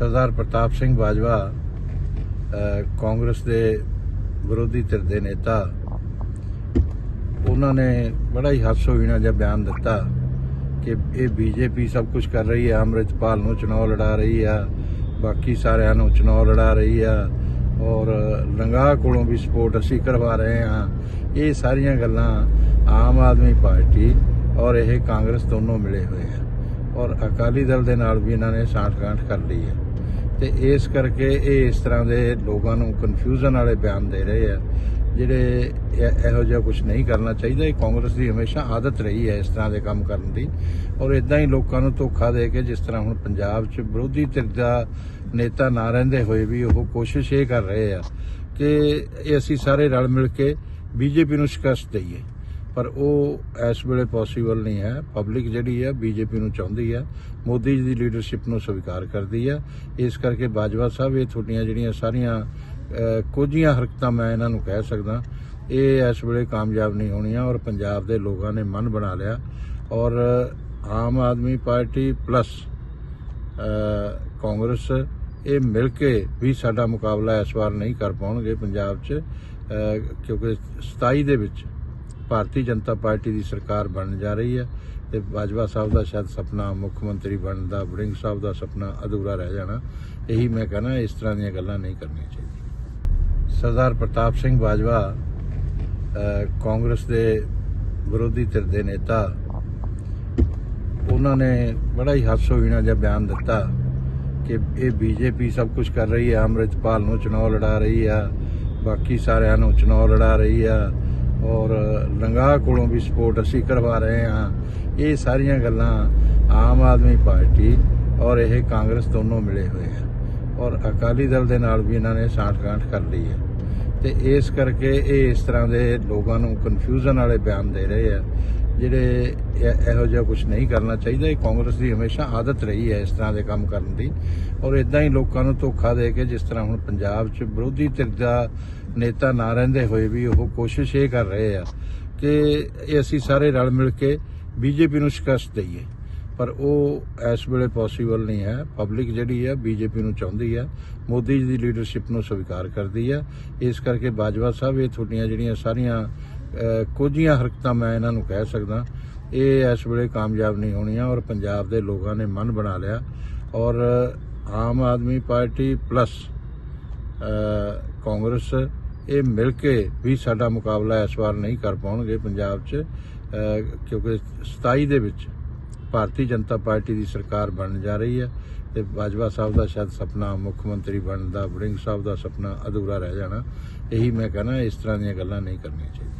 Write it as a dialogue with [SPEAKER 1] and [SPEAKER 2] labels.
[SPEAKER 1] ਸਰਦਾਰ ਪ੍ਰਤਾਪ ਸਿੰਘ ਬਾਜਵਾ ਕਾਂਗਰਸ ਦੇ ਵਿਰੋਧੀ ਧਿਰ ਦੇ ਨੇਤਾ, ਉਹਨਾਂ ਨੇ ਬੜਾ ਹੀ ਹਾਸੋਹੀਣਾ ਜਿਹਾ ਬਿਆਨ ਦਿੱਤਾ ਕਿ ਇਹ ਬੀਜੇਪੀ ਸਭ ਕੁਝ ਕਰ ਰਹੀ ਹੈ ਅੰਮ੍ਰਿਤਪਾਲ ਨੂੰ ਚੁਣਾਵ ਲੜਾ ਰਹੀ ਆ, ਬਾਕੀ ਸਾਰਿਆਂ ਨੂੰ ਚੁਣਾਵ ਲੜਾ ਰਹੀ ਆ, ਔਰ ਲੰਗਾ ਕੋਲੋਂ ਵੀ ਸਪੋਰਟ ਅਸੀਂ ਕਰਵਾ ਰਹੇ ਹਾਂ ਇਹ ਸਾਰੀਆਂ ਗੱਲਾਂ ਆਮ ਆਦਮੀ ਪਾਰਟੀ ਔਰ ਇਹ ਕਾਂਗਰਸ ਦੋਨੋਂ ਮਿਲੇ ਹੋਏ ਆ। ਔਰ ਅਕਾਲੀ ਦਲ ਦੇ ਨਾਲ ਵੀ ਇਹਨਾਂ ਨੇ ਸਾਂਠ-ਗਾਂਠ ਕਰ ਲਈ ਹੈ ਤੇ ਇਸ ਕਰਕੇ ਇਹ ਇਸ ਤਰ੍ਹਾਂ ਦੇ ਲੋਕਾਂ ਨੂੰ ਕਨਫਿਊਜ਼ਨ ਵਾਲੇ ਬਿਆਨ ਦੇ ਰਹੇ ਆ, ਜਿਹੜੇ ਇਹੋ ਜਿਹਾ ਕੁਝ ਨਹੀਂ ਕਰਨਾ ਚਾਹੀਦਾ। ਇਹ ਕਾਂਗਰਸ ਦੀ ਹਮੇਸ਼ਾ ਆਦਤ ਰਹੀ ਹੈ ਇਸ ਤਰ੍ਹਾਂ ਦੇ ਕੰਮ ਕਰਨ ਦੀ। ਔਰ ਇਦਾਂ ਹੀ ਲੋਕਾਂ ਨੂੰ ਧੋਖਾ ਦੇ ਕੇ ਜਿਸ ਤਰ੍ਹਾਂ ਹੁਣ ਪੰਜਾਬ 'ਚ ਵਿਰੋਧੀ ਧਿਰ ਦਾ ਨੇਤਾ ਨਾ ਰਹਿੰਦੇ ਹੋਏ ਵੀ ਉਹ ਕੋਸ਼ਿਸ਼ ਇਹ ਕਰ ਰਹੇ ਆ ਕਿ ਇਹ ਅਸੀਂ ਸਾਰੇ ਰਲ ਮਿਲ ਕੇ ਬੀਜੇਪੀ ਨੂੰ ਸ਼ਿਕਸਤ ਦਈਏ। ਪਰ ਉਹ ਇਸ ਵੇਲੇ ਪੋਸੀਬਲ ਨਹੀਂ ਹੈ। ਪਬਲਿਕ ਜਿਹੜੀ ਹੈ ਬੀਜੇਪੀ ਨੂੰ ਚਾਹੁੰਦੀ ਹੈ। ਮੋਦੀ ਜੀ ਦੀ ਲੀਡਰਸ਼ਿਪ ਨੂੰ ਸਵੀਕਾਰ ਕਰਦੀ ਹੈ। ਇਸ ਕਰਕੇ ਬਾਜਵਾ ਸਾਹਿਬ ਇਹ ਤੁਹਾਡੀਆਂ ਜਿਹੜੀਆਂ ਸਾਰੀਆਂ ਅਹ, ਕੋਝੀਆਂ ਹਰਕਤਾਂ ਮੈਂ ਇਹਨਾਂ ਨੂੰ ਕਹਿ ਸਕਦਾ। ਇਹ ਇਸ ਵੇਲੇ ਕਾਮਯਾਬ ਨਹੀਂ ਹੋਣੀਆਂ ਔਰ ਪੰਜਾਬ ਦੇ ਲੋਕਾਂ ਨੇ ਮਨ ਬਣਾ ਲਿਆ। ਔਰ ਆਮ ਆਦਮੀ ਪਾਰਟੀ ਪਲੱਸ ਕਾਂਗਰਸ ਇਹ ਮਿਲ ਕੇ ਵੀ ਸਾਡਾ ਮੁਕਾਬਲਾ ਇਸ ਵਾਰ ਨਹੀਂ ਕਰ ਪਾਉਣਗੇ ਪੰਜਾਬ 'ਚ ਕਿਉਂਕਿ 27 ਦੇ ਵਿੱਚ ਭਾਰਤੀ ਜਨਤਾ ਪਾਰਟੀ ਦੀ ਸਰਕਾਰ ਬਣਨ ਜਾ ਰਹੀ ਹੈ ਤੇ ਬਾਜਵਾ ਸਾਹਿਬ ਦਾ ਸ਼ਾਇਦ ਸੁਪਨਾ, ਮੁੱਖ ਮੰਤਰੀ ਬਣਨ ਦਾ ਵੜਿੰਗ ਸਾਹਿਬ ਦਾ ਸੁਪਨਾ ਅਧੂਰਾ ਰਹਿ ਜਾਣਾ, ਇਹੀ ਮੈਂ ਕਹਿੰਦਾ ਇਸ ਤਰ੍ਹਾਂ ਦੀਆਂ ਗੱਲਾਂ ਨਹੀਂ ਕਰਨੀਆਂ ਚਾਹੀਦੀਆਂ। ਸਰਦਾਰ ਪ੍ਰਤਾਪ ਸਿੰਘ ਬਾਜਵਾ ਕਾਂਗਰਸ ਦੇ ਵਿਰੋਧੀ ਧਿਰ ਦੇ ਨੇਤਾ, ਉਹਨਾਂ ਨੇ ਬੜਾ ਹੀ ਹਾਸੋਹੀਣਾ ਜਿਹਾ ਬਿਆਨ ਦਿੱਤਾ ਕਿ ਇਹ ਬੀਜੇਪੀ ਸਭ ਕੁਝ ਕਰ ਰਹੀ ਹੈ, ਅੰਮ੍ਰਿਤਪਾਲ ਨੂੰ ਚੁਣਾਵ ਲੜਾ ਰਹੀ ਆ ਬਾਕੀ ਸਾਰਿਆਂ ਨੂੰ ਚੁਣਾਵ ਲੜਾ ਰਹੀ ਆ ਔਰ ਲੰਗਾ ਕੋਲੋਂ ਵੀ ਸਪੋਰਟ ਅਸੀਂ ਕਰਵਾ ਰਹੇ ਹਾਂ। ਇਹ ਸਾਰੀਆਂ ਗੱਲਾਂ ਆਮ ਆਦਮੀ ਪਾਰਟੀ ਔਰ ਇਹ ਕਾਂਗਰਸ ਦੋਨੋਂ ਮਿਲੇ ਹੋਏ ਆ। ਔਰ ਅਕਾਲੀ ਦਲ ਦੇ ਨਾਲ ਵੀ ਇਹਨਾਂ ਨੇ ਸਾਂਠ-ਗਾਂਠ ਕਰ ਲਈ ਹੈ। ਤੇ ਇਸ ਕਰਕੇ ਇਹ ਇਸ ਤਰ੍ਹਾਂ ਦੇ ਲੋਕਾਂ ਨੂੰ ਕਨਫਿਊਜ਼ਨ ਵਾਲੇ ਬਿਆਨ ਦੇ ਰਹੇ ਆ, ਜਿਹੜੇ ਇਹ- ਇਹੋ ਜਿਹਾ ਕੁਝ ਨਹੀਂ ਕਰਨਾ ਚਾਹੀਦਾ। ਇਹ ਕਾਂਗਰਸ ਦੀ ਹਮੇਸ਼ਾ ਆਦਤ ਰਹੀ ਹੈ ਇਸ ਤਰ੍ਹਾਂ ਦੇ ਕੰਮ ਕਰਨ ਦੀ। ਔਰ ਇਦਾਂ ਹੀ ਲੋਕਾਂ ਨੂੰ ਧੋਖਾ ਦੇ ਕੇ ਜਿਸ ਤਰ੍ਹਾਂ ਹੁਣ ਪੰਜਾਬ 'ਚ ਵਿਰੋਧੀ ਧਿਰ ਦਾ ਨੇਤਾ ਨਾ ਰਹਿੰਦੇ ਹੋਏ ਵੀ ਉਹ ਕੋਸ਼ਿਸ਼ ਇਹ ਕਰ ਰਹੇ ਆ ਕਿ ਇਹ ਅਸੀਂ ਸਾਰੇ ਰਲ ਮਿਲ ਕੇ ਬੀਜੇਪੀ ਨੂੰ ਸ਼ਿਕਸਤ ਦਈਏ। ਪਰ ਉਹ ਇਸ ਵੇਲੇ ਪੋਸੀਬਲ ਨਹੀਂ ਹੈ। ਪਬਲਿਕ ਜਿਹੜੀ ਹੈ ਬੀਜੇਪੀ ਨੂੰ ਚਾਹੁੰਦੀ ਹੈ। ਮੋਦੀ ਜੀ ਦੀ ਲੀਡਰਸ਼ਿਪ ਨੂੰ ਸਵੀਕਾਰ ਕਰਦੀ ਹੈ। ਇਸ ਕਰਕੇ ਬਾਜਵਾ ਸਾਹਿਬ ਇਹ ਤੁਹਾਡੀਆਂ ਜਿਹੜੀਆਂ ਸਾਰੀਆਂ ਅਹ, ਕੋਝੀਆਂ ਹਰਕਤਾਂ ਮੈਂ ਇਹਨਾਂ ਨੂੰ ਕਹਿ ਸਕਦਾ ਇਹ ਇਸ ਵੇਲੇ ਕਾਮਯਾਬ ਨਹੀਂ ਹੋਣੀਆਂ ਔਰ ਪੰਜਾਬ ਦੇ ਲੋਕਾਂ ਨੇ ਮਨ ਬਣਾ ਲਿਆ। ਔਰ ਆਮ ਆਦਮੀ ਪਾਰਟੀ ਪਲੱਸ ਕਾਂਗਰਸ ਇਹ ਮਿਲ ਕੇ ਵੀ ਸਾਡਾ ਮੁਕਾਬਲਾ ਇਸ ਵਾਰ ਨਹੀਂ ਕਰ ਪਾਉਣਗੇ ਪੰਜਾਬ 'ਚ ਕਿਉਂਕਿ 27 ਦੇ ਵਿੱਚ ਭਾਰਤੀ ਜਨਤਾ ਪਾਰਟੀ ਦੀ ਸਰਕਾਰ ਬਣਨ ਜਾ ਰਹੀ ਹੈ ਤੇ ਬਾਜਵਾ ਸਾਹਿਬ ਦਾ ਸ਼ਾਇਦ ਸੁਪਨਾ, ਮੁੱਖ ਮੰਤਰੀ ਬਣਨ ਦਾ, ਵੜਿੰਗ ਸਾਹਿਬ ਦਾ ਸੁਪਨਾ ਅਧੂਰਾ ਰਹਿ ਜਾਣਾ। ਇਹੀ ਮੈਂ ਕਹਿੰਦਾ ਇਸ ਤਰ੍ਹਾਂ ਦੀਆਂ ਗੱਲਾਂ ਨਹੀਂ ਕਰਨੀਆਂ ਚਾਹੀਦੀਆਂ।